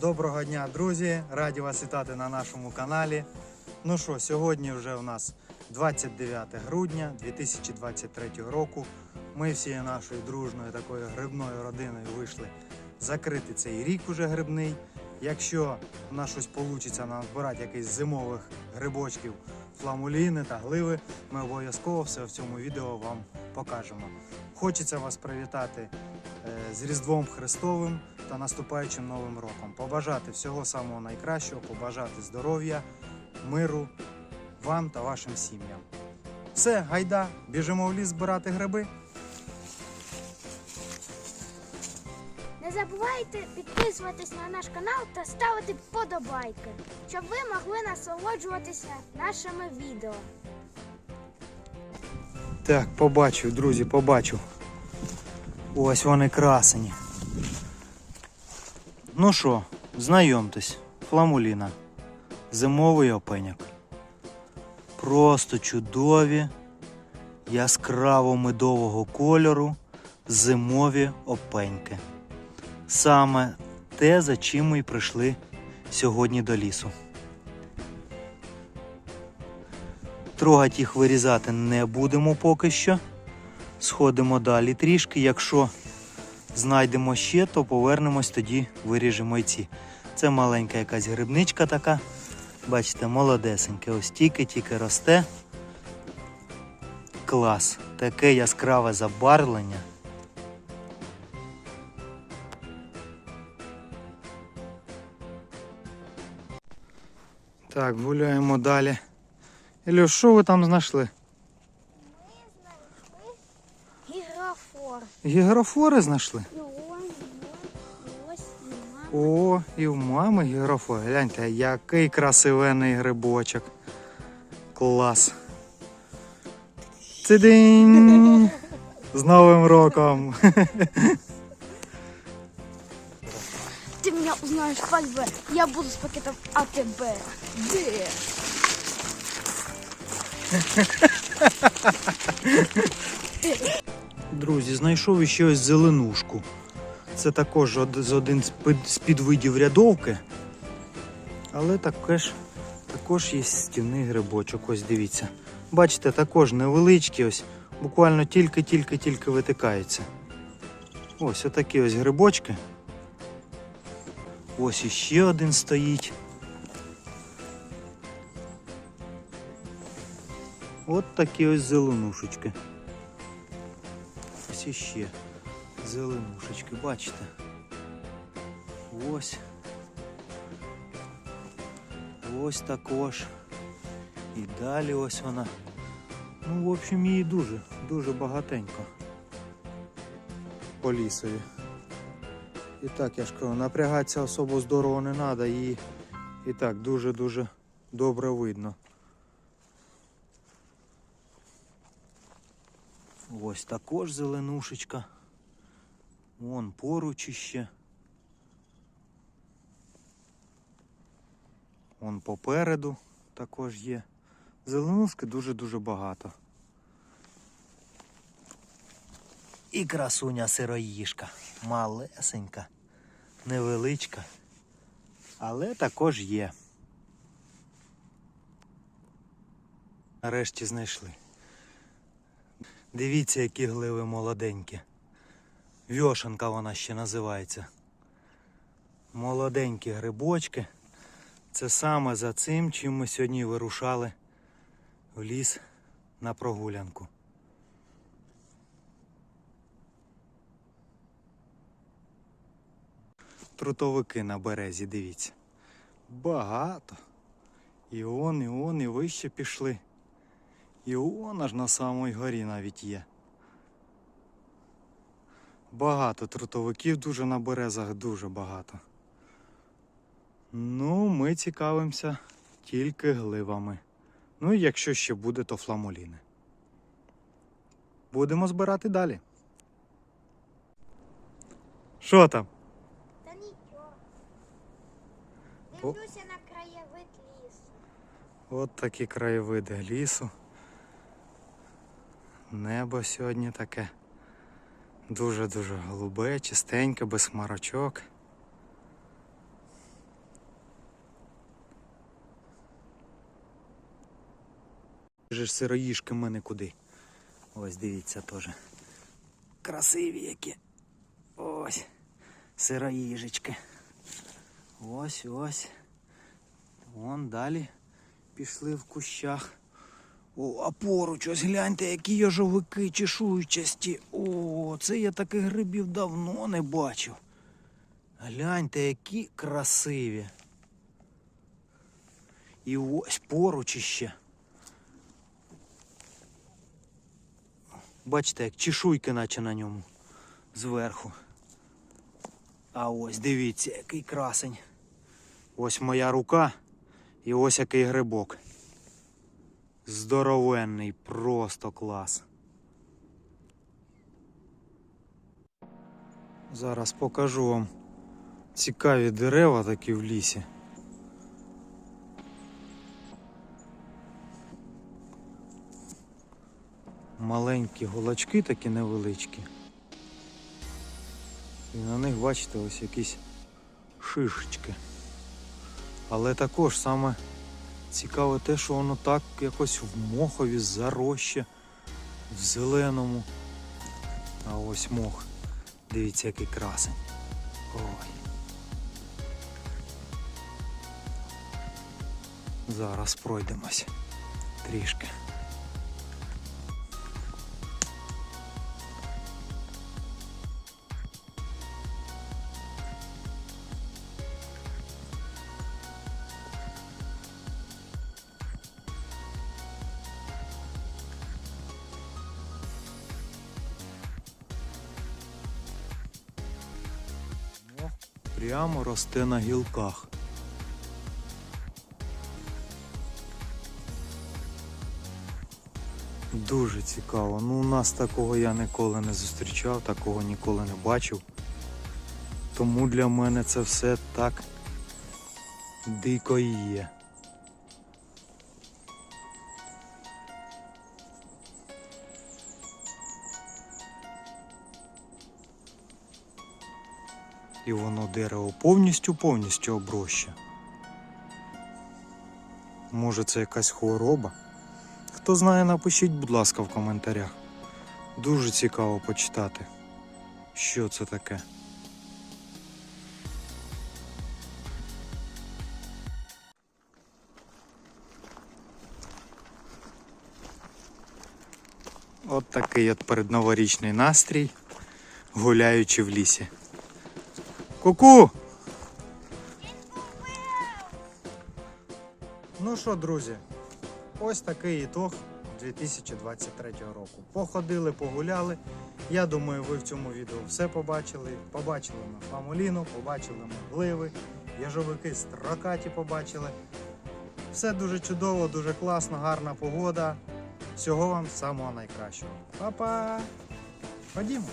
Доброго дня, друзі! Раді вас вітати на нашому каналі. Ну що, сьогодні вже у нас 29 грудня 2023 року. Ми всією нашою дружною такою грибною родиною вийшли закрити цей рік уже грибний. Якщо у нас щось вийде нам збирати якийсь зимових грибочків, фламуліни та гливи, ми обов'язково все в цьому відео вам покажемо. Хочеться вас привітати з Різдвом Христовим та наступаючим Новим роком. Побажати всього самого найкращого, побажати здоров'я, миру вам та вашим сім'ям. Все, гайда, біжимо в ліс збирати гриби. Не забувайте підписуватись на наш канал та ставити вподобайки, щоб ви могли насолоджуватися нашими відео. Так, побачив, друзі, побачив. Ось вони красені. Ну що, знайомтесь, фламуліна. Зимовий опеняк. Просто чудові, яскраво медового кольору, зимові опеньки. Саме те, за чим ми й прийшли сьогодні до лісу. Трогати їх вирізати не будемо поки що. Сходимо далі трішки. Якщо знайдемо ще, то повернемось тоді, виріжемо й ці. Це маленька якась грибничка така. Бачите, молодесеньке. Ось тільки-тільки росте. Клас. Таке яскраве забарвлення. Так, гуляємо далі. Ілюш, що ви там знайшли? Гіграфор. Гігрофори знайшли? О, і в мами гігрофор. Гляньте, який красивенний грибочок. Клас. Цидинь! З Новим роком! Ты меня узнаешь по Я буду с пакетом АТБ. Где? Друзі, знайшов іще ось зеленушку. Це також один з під- з підвидів рядовки. Але також, також є стівний грибочок. Ось дивіться. Бачите, також невеличкий, ось, буквально тільки-тільки-тільки витикаються. Ось отакі ось грибочки. Ось іще один стоїть. От такі ось зеленушечки. Ось іще зеленушечки, бачите? Ось. Ось також. І далі ось вона. Ну, в общем, її дуже, дуже багатенько. По лісові. І так, я ж кажу, напрягатися особо здорово не треба, її і так дуже-дуже добре видно. Ось також зеленушечка. Вон поруч іще. Вон попереду також є. Зеленушки дуже-дуже багато. І красуня сироїжка. Малесенька, невеличка. Але також є. Нарешті знайшли. Дивіться, які гливи молоденькі. Вьошенка вона ще називається. Молоденькі грибочки. Це саме за цим, чим ми сьогодні вирушали в ліс на прогулянку. Трутовики на березі, дивіться. Багато. І он, і он, і вище пішли. І он аж на самій горі навіть є. Багато трутовиків дуже на березах, дуже багато. Ну, ми цікавимося тільки гливами. Ну і якщо ще буде, то фламуліни. Будемо збирати далі. Що там? Та нічого. О. Дивлюся на краєвид лісу. От такі краєвиди лісу. Небо сьогодні таке дуже-дуже голубе, чистеньке, без хмарочок. Же ж сироїшки ми не куди. Ось дивіться теж. Красиві які. Ось. Сироїжечки. Ось ось. Вон далі пішли в кущах. О, а поруч, ось гляньте, які йожовики чешуючасті. О, це я таких грибів давно не бачив. Гляньте, які красиві. І ось поруч іще. Бачите, як чешуйки наче на ньому зверху. А ось дивіться, який красень. Ось моя рука і ось який грибок. Здоровенний, просто клас. Зараз покажу вам цікаві дерева такі в лісі. Маленькі голочки такі невеличкі. І на них, бачите, ось якісь шишечки. Але також саме цікаве те, що воно так якось в мохові зароще, в зеленому. А ось мох. Дивіться, який красень. Ой. Зараз пройдемось трішки. Прямо росте на гілках. Дуже цікаво. Ну, у нас такого я ніколи не зустрічав, такого ніколи не бачив. Тому для мене це все так дико і є. І воно дерево повністю повністю оброще. Може це якась хвороба? Хто знає, напишіть, будь ласка, в коментарях. Дуже цікаво почитати, що це таке. От такий от передноворічний настрій, гуляючи в лісі. Ку-ку! Ну що, друзі, ось такий ітог 2023 року. Походили, погуляли. Я думаю, ви в цьому відео все побачили. Побачили ми фамуліну, побачили ми гливи, яжовики строкаті побачили. Все дуже чудово, дуже класно, гарна погода. Всього вам самого найкращого. Па-па! Ходімо!